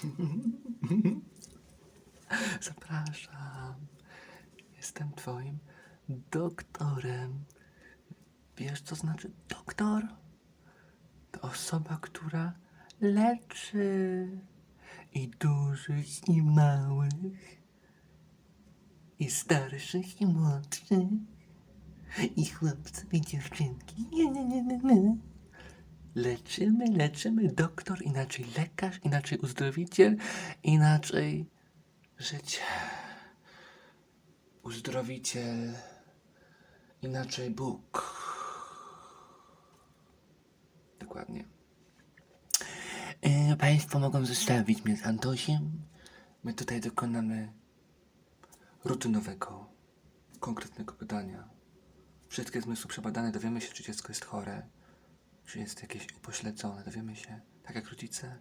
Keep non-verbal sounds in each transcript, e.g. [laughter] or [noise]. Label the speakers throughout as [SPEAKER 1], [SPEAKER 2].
[SPEAKER 1] [laughs] Zapraszam. Jestem twoim doktorem. Wiesz, co znaczy doktor? To osoba, która leczy. I dużych, i małych. I starszych, i młodszych. I chłopców, i dziewczynki. Nie, nie, nie, nie, nie. Leczymy, leczymy. Doktor, inaczej lekarz, inaczej uzdrowiciel, inaczej życie. Uzdrowiciel, inaczej Bóg. Dokładnie. E, państwo mogą zostawić mnie z Antosiem. My tutaj dokonamy rutynowego, konkretnego pytania. Wszystkie zmysły przebadane, dowiemy się, czy dziecko jest chore, jest jakieś upośledzone, dowiemy się, tak jak rodzice.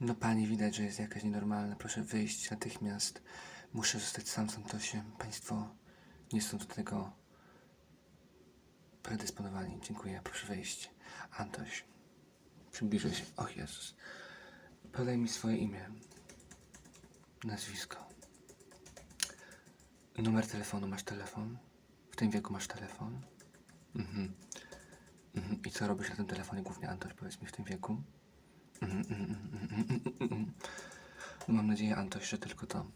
[SPEAKER 1] No pani widać, że jest jakaś nienormalna, proszę wyjść natychmiast. Muszę zostać sam z Antosiem. Państwo nie są do tego predysponowani. Dziękuję, proszę wyjść. Antoś, przybliżę się. O Jezus. Podaj mi swoje imię, nazwisko. Numer telefonu, masz telefon? W tym wieku masz telefon? Mhm. Mhm. I co robisz na tym telefonie głównie, Antoś, powiedz mi w tym wieku? Mhm, mhm. No mam nadzieję, Antoś, że tylko to.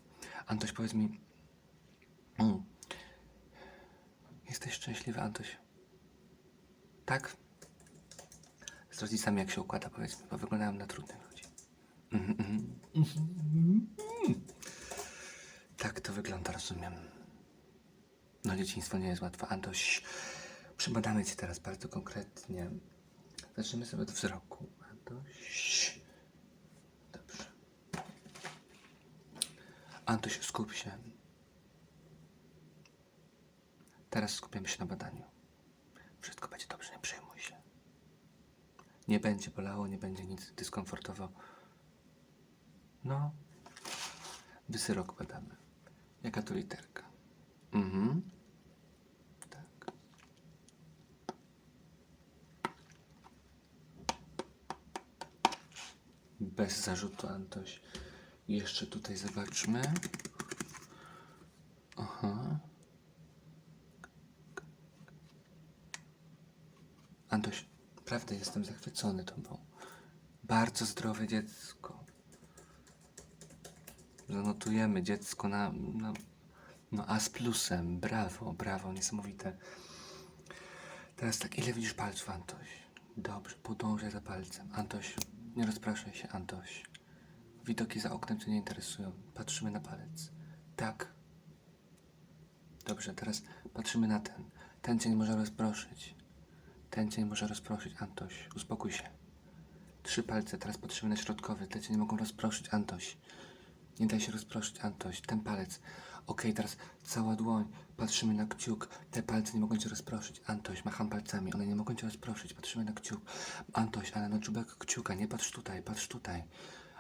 [SPEAKER 1] Antoś, powiedz mi... Mm. Jesteś szczęśliwy, Antoś? Tak? Z rodzicami jak się układa, powiedz mi, bo wyglądają na trudnych ludzi. Tak to wygląda, rozumiem. No dzieciństwo nie jest łatwe. Antoś, przybadamy Cię teraz bardzo konkretnie. Zaczniemy sobie od wzroku. Antoś. Dobrze. Antoś, skup się. Teraz skupiamy się na badaniu. Wszystko będzie dobrze, nie przejmuj się. Nie będzie bolało, nie będzie nic dyskomfortowo. No. Wysyrok badamy. Jaka to literka? Mhm. Bez zarzutu, Antoś. Jeszcze tutaj zobaczmy. Aha. Antoś, naprawdę jestem zachwycony tobą. Bardzo zdrowe dziecko. Zanotujemy dziecko na, na no A z plusem. Brawo, brawo, niesamowite. Teraz tak, ile widzisz palców, Antoś? Dobrze, podążaj za palcem. Antoś, nie rozpraszaj się, Antoś. Widoki za oknem cię nie interesują. Patrzymy na palec. Tak. Dobrze, teraz patrzymy na ten. Ten nie może rozproszyć. Ten nie może rozproszyć, Antoś. Uspokój się. Trzy palce, teraz patrzymy na środkowy. Te cię nie mogą rozproszyć, Antoś. Nie daj się rozproszyć, Antoś. Ten palec. Okej, teraz cała dłoń. Patrzymy na kciuk. Te palce nie mogą cię rozproszyć. Antoś, macham palcami. One nie mogą cię rozproszyć. Patrzymy na kciuk. Antoś, ale na czubek kciuka. Nie patrz tutaj, patrz tutaj.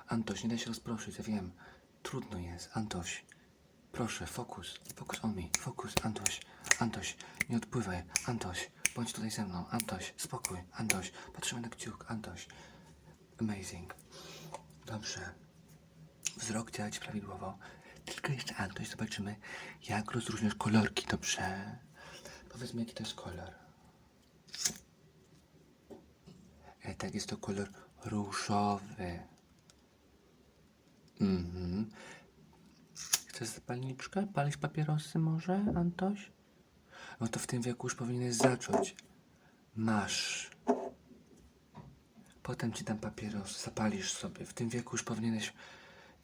[SPEAKER 1] Antoś, nie daj się rozproszyć, ja wiem. Trudno jest. Antoś, proszę, fokus. Fokus on me. Fokus, Antoś. Antoś, nie odpływaj. Antoś, bądź tutaj ze mną. Antoś, spokój. Antoś, patrzymy na kciuk. Antoś. Amazing. Dobrze. Wzrok działać prawidłowo. Tylko jeszcze, Antoś, zobaczymy, jak rozróżniasz kolorki, dobrze? Powiedz mi, jaki to jest kolor. E, tak, jest to kolor różowy. Mhm. Chcesz zapalniczkę? Palisz papierosy może, Antoś? No to w tym wieku już powinieneś zacząć. Masz. Potem ci dam papieros, zapalisz sobie. W tym wieku już powinieneś...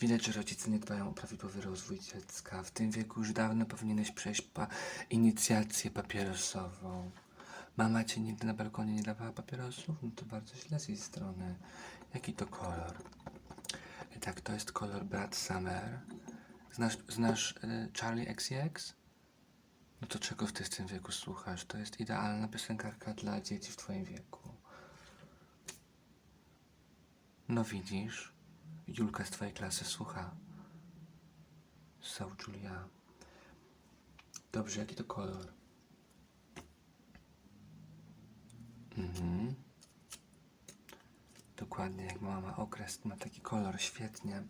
[SPEAKER 1] Widać, że rodzice nie dbają o prawidłowy rozwój dziecka. W tym wieku już dawno powinieneś przejść pa inicjację papierosową. Mama cię nigdy na balkonie nie dawała papierosów? No to bardzo źle z jej strony. Jaki to kolor? I tak, to jest kolor Brat Summer. Znasz, znasz y, Charlie XCX? No to czego ty w tym wieku słuchasz? To jest idealna piosenkarka dla dzieci w twoim wieku. No widzisz, Julka z twojej klasy słucha. So Julia. Dobrze, jaki to kolor? Mhm. Dokładnie, jak mama ma okres, ma taki kolor, świetnie.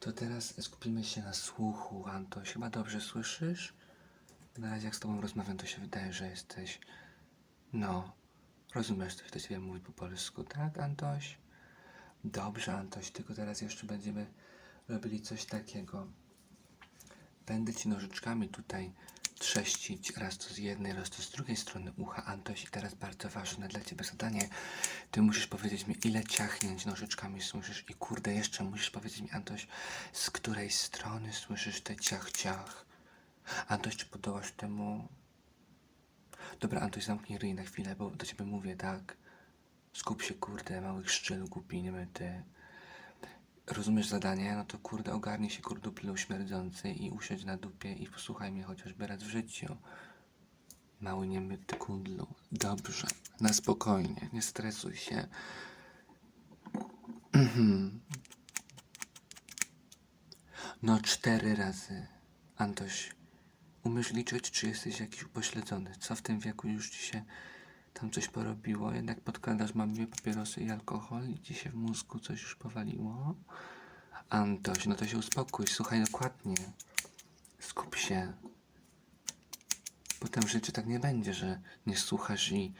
[SPEAKER 1] To teraz skupimy się na słuchu, Antoś. Chyba dobrze słyszysz? Na razie jak z tobą rozmawiam, to się wydaje, że jesteś... No, rozumiesz, coś do ciebie mówi po polsku, tak, Antoś? Dobrze, Antoś, tylko teraz jeszcze będziemy robili coś takiego. Będę ci nożyczkami tutaj trzeszcić raz to z jednej, raz to z drugiej strony ucha, Antoś. I teraz bardzo ważne dla ciebie zadanie. Ty musisz powiedzieć mi, ile ciachnięć nożyczkami słyszysz i kurde, jeszcze musisz powiedzieć mi, Antoś, z której strony słyszysz te ciach-ciach. Antoś, czy podołasz temu? Dobra, Antoś, zamknij ryj na chwilę, bo do ciebie mówię, tak? Skup się, kurde, małych szczyl głupi, niemyty. Rozumiesz zadanie? No to kurde, ogarnij się, kurduplu śmierdzący i usiądź na dupie i posłuchaj mnie chociażby raz w życiu. Mały niemyty kundlu. Dobrze, na spokojnie, nie stresuj się. [clears throat] No cztery razy. Antoś, umiesz liczyć, czy jesteś jakiś upośledzony? Co w tym wieku już ci się tam coś porobiło? Jednak podkładasz mamie papierosy i alkohol i ci się w mózgu coś już powaliło? Antoś, no to się uspokój, słuchaj dokładnie. Skup się. Potem w życiu tak nie będzie, że nie słuchasz i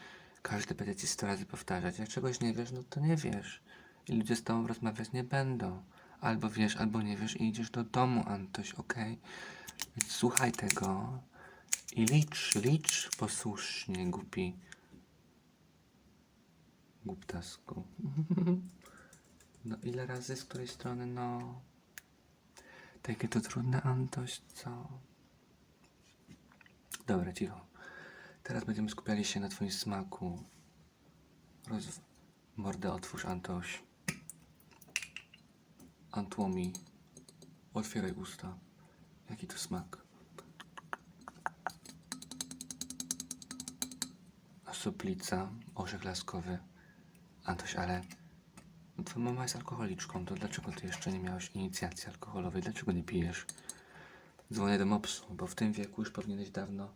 [SPEAKER 1] każdy będzie ci sto razy powtarzać. Jak czegoś nie wiesz, no to nie wiesz. I ludzie z tobą rozmawiać nie będą. Albo wiesz, albo nie wiesz i idziesz do domu, Antoś, okej? Więc słuchaj tego i licz, licz posłusznie, głupi. Głuptasku. [laughs] No ile razy, z której strony, no... Takie to trudne, Antoś, co? Dobra, cicho. Teraz będziemy skupiali się na twoim smaku. Roz... Mordę otwórz, Antoś. Antłomi. Otwieraj usta. Jaki to smak? Soplica, orzech laskowy. Antoś, ale twoja mama jest alkoholiczką, to dlaczego ty jeszcze nie miałeś inicjacji alkoholowej? Dlaczego nie pijesz? Dzwonię do mopsu, bo w tym wieku już powinieneś dawno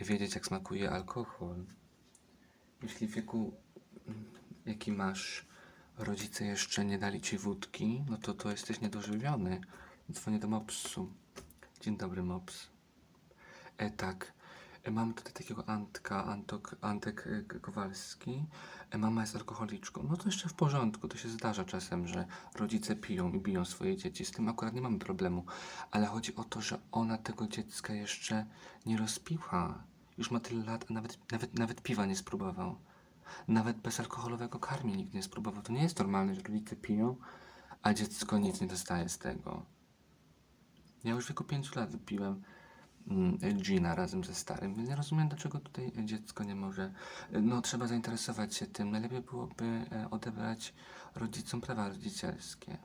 [SPEAKER 1] wiedzieć, jak smakuje alkohol. Jeśli w wieku, mm, jaki masz, rodzice jeszcze nie dali ci wódki, no to to jesteś niedożywiony. Dzwonię do mopsu. Dzień dobry, mops. E, tak. Mam tutaj takiego Antka, Antok, Antek e, Kowalski. E, Mama jest alkoholiczką. No to jeszcze w porządku. To się zdarza czasem, że rodzice piją i biją swoje dzieci. Z tym akurat nie mamy problemu. Ale chodzi o to, że ona tego dziecka jeszcze nie rozpiła. Już ma tyle lat, a nawet, nawet, nawet piwa nie spróbował. Nawet bezalkoholowego karmi nikt nie spróbował. To nie jest normalne, że rodzice piją, a dziecko nic nie dostaje z tego. Ja już w wieku 5 lat piłem gina razem ze starym, więc nie rozumiem, dlaczego tutaj dziecko nie może. No, trzeba zainteresować się tym. Najlepiej byłoby e, odebrać rodzicom prawa rodzicielskie.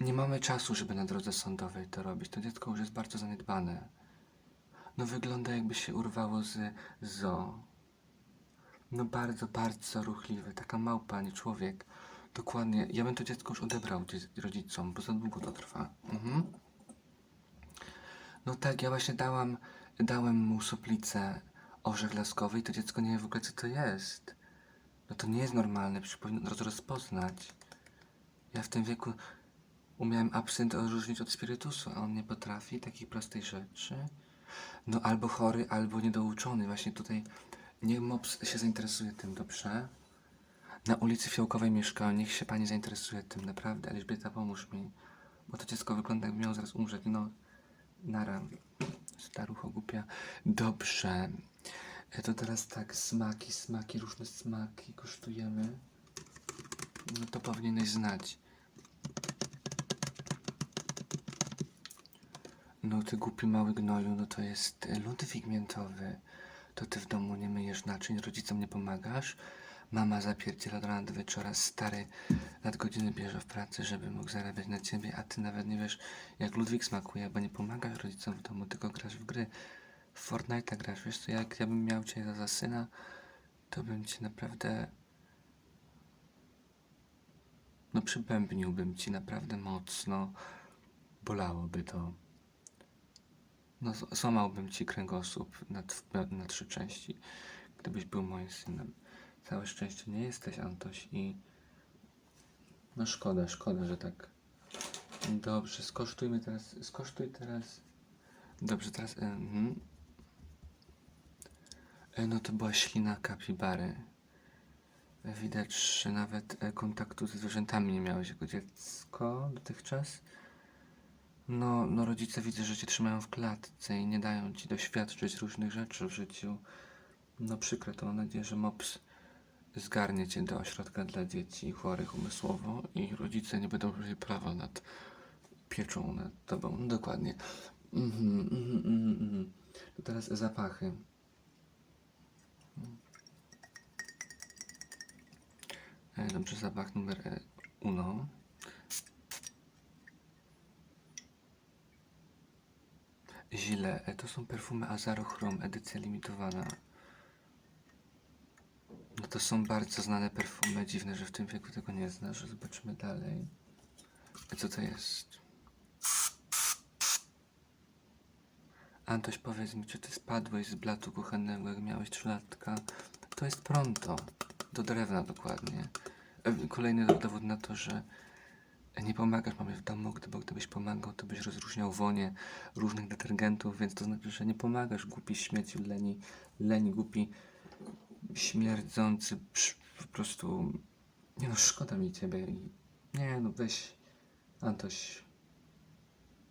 [SPEAKER 1] Nie mamy czasu, żeby na drodze sądowej to robić. To dziecko już jest bardzo zaniedbane. No, wygląda jakby się urwało z zoo. No, bardzo, bardzo ruchliwe. Taka małpa, nie człowiek. Dokładnie. Ja bym to dziecko już odebrał rodzicom, bo za długo to trwa. Mhm. No tak, ja właśnie dałam, dałem mu soplicę orzech laskowy i to dziecko nie wie w ogóle co to jest. No to nie jest normalne, przecież powinno razu rozpoznać. Ja w tym wieku umiałem absynt odróżnić od spirytusu, a on nie potrafi takich prostej rzeczy. No albo chory, albo niedouczony. Właśnie tutaj niech mops się zainteresuje tym, dobrze? Na ulicy Fiołkowej mieszka, niech się pani zainteresuje tym, naprawdę. Elżbieta, pomóż mi. Bo to dziecko wygląda jakby miało zaraz umrzeć, no. Nara. Starucho głupia. Dobrze. E, To teraz tak, smaki, smaki, różne smaki kosztujemy. No to powinieneś znać. No ty głupi mały gnoju, no to jest Ludwik miętowy. To ty w domu nie myjesz naczyń, rodzicom nie pomagasz. Mama zapierdziela do rana do wieczora, stary nadgodziny bierze w pracy, żeby mógł zarabiać na ciebie, a ty nawet nie wiesz, jak Ludwik smakuje, bo nie pomagasz rodzicom w domu, tylko grasz w gry. W Fortnite'a grasz, wiesz co, jak ja bym miał cię za, syna, to bym cię naprawdę... No przybębniłbym ci naprawdę mocno, bolałoby to. No, złamałbym ci kręgosłup na, na trzy części, gdybyś był moim synem. Całe szczęście nie jesteś, Antoś, i No szkoda, szkoda, że tak. Dobrze, skosztujmy teraz, skosztuj teraz. Dobrze, teraz, mhm. E, No to była ślina kapibary. Widać, że nawet e, kontaktu ze zwierzętami nie miałeś jako dziecko dotychczas. No, no rodzice widzę, że cię trzymają w klatce i nie dają ci doświadczyć różnych rzeczy w życiu. No przykre to, mam nadzieję, że MOPS zgarnie cię do ośrodka dla dzieci chorych umysłowo i rodzice nie będą mieli prawa nad pieczą nad tobą. No dokładnie. Mhm, mhm, mhm, mhm. To teraz zapachy. E, Dobrze, zapach numer e, uno. Źle. E, To są perfumy Azarochrom, edycja limitowana. To są bardzo znane perfumy. Dziwne, że w tym wieku tego nie znasz. Zobaczymy dalej. A co to jest? Antoś, powiedz mi, czy ty spadłeś z blatu kuchennego, jak miałeś trzylatka? To jest pronto. Do drewna dokładnie. E, Kolejny dowód na to, że nie pomagasz mamie w domu, gdyby gdybyś pomagał, to byś rozróżniał wonie różnych detergentów, więc to znaczy, że nie pomagasz. Głupi śmieci, leni, leni, głupi, śmierdzący, psz, po prostu... Nie no, szkoda mi ciebie i... Nie no, weź, Antoś,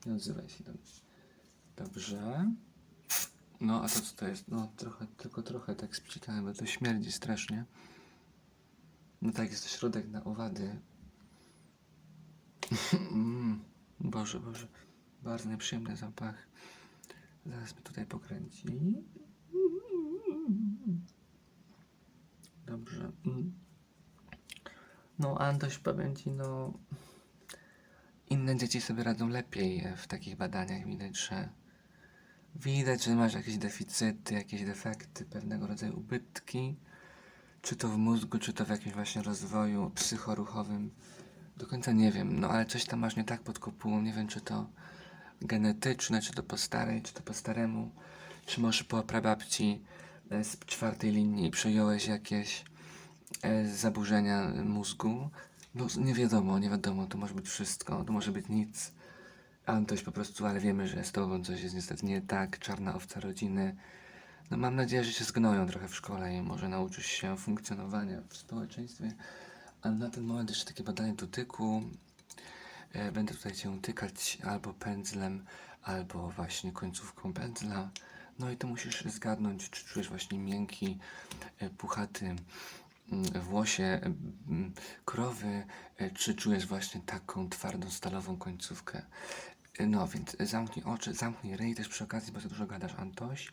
[SPEAKER 1] nie odzywaj się do mnie. Dobrze. No, a to co to jest? No, trochę, tylko trochę tak sprzitałem, bo to śmierdzi strasznie. No tak, jest to środek na owady. Mm, Boże, Boże. Bardzo nieprzyjemny zapach. Zaraz mnie tutaj pokręci. Dobrze. Mm. No, Antoś, powiem ci, no... Inne dzieci sobie radzą lepiej w takich badaniach. Widać, że... Widać, że masz jakieś deficyty, jakieś defekty, pewnego rodzaju ubytki. Czy to w mózgu, czy to w jakimś właśnie rozwoju psychoruchowym. Do końca nie wiem, no ale coś tam masz nie tak pod kopułą. Nie wiem, czy to genetyczne, czy to po starej, czy to po staremu. Czy może po prababci z czwartej linii przejąłeś jakieś e, zaburzenia mózgu. No nie wiadomo, nie wiadomo, to może być wszystko, to może być nic. Antoś po prostu, ale wiemy, że z tobą coś jest niestety nie tak, czarna owca rodziny. No mam nadzieję, że się zgnoją trochę w szkole i może nauczysz się funkcjonowania w społeczeństwie. A na ten moment jeszcze takie badanie dotyku. E, Będę tutaj cię tykać albo pędzlem, albo właśnie końcówką pędzla. No i to musisz zgadnąć, czy czujesz właśnie miękki, e, puchaty mm, włosie e, mm, krowy, e, czy czujesz właśnie taką twardą, stalową końcówkę. No więc zamknij oczy, zamknij ryj też przy okazji, bo za dużo gadasz, Antoś.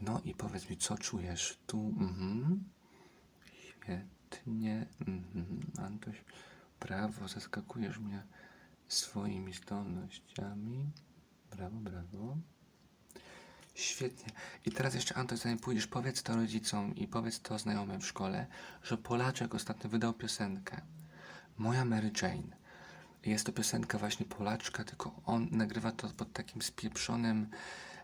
[SPEAKER 1] No i powiedz mi, co czujesz tu? Mhm. Świetnie. Mhm. Antoś, brawo, zaskakujesz mnie swoimi zdolnościami. Brawo, brawo. Świetnie. I teraz jeszcze, Antoś, zanim pójdziesz, powiedz to rodzicom i powiedz to znajomym w szkole, że Polaczek ostatnio wydał piosenkę. Moja Mary Jane. Jest to piosenka właśnie Polaczka, tylko on nagrywa to pod takim spieprzonym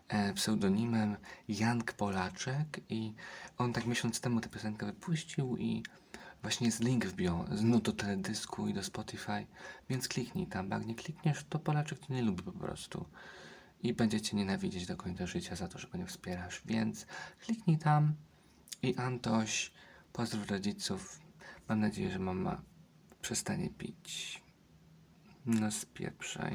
[SPEAKER 1] e, pseudonimem Jank Polaczek i on tak miesiąc temu tę piosenkę wypuścił i właśnie jest link w bio no, do teledysku i do Spotify, więc kliknij tam, bo jak nie klikniesz, to Polaczek cię nie lubi po prostu i będzie cię nienawidzieć do końca życia za to, że go nie wspierasz, więc kliknij tam i Antoś, pozdrów rodziców, mam nadzieję, że mama przestanie pić. No spieprzaj.